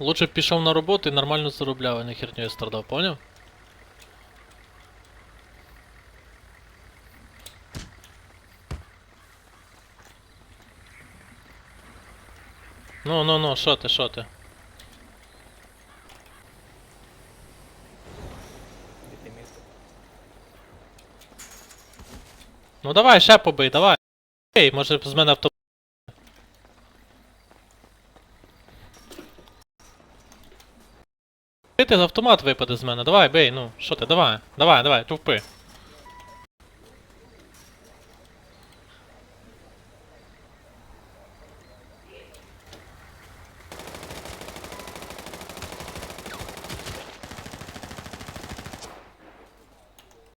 Лучше б пішов на роботу і нормально заробляв, а не херню страдав, поняв? Ну, ну, ну, що ти, що ти? Ну давай, ще побий, давай. Ей, може з мене авто. Ти автомат випаде з мене, давай, бей, ну, що ти, давай, давай, давай, тупи.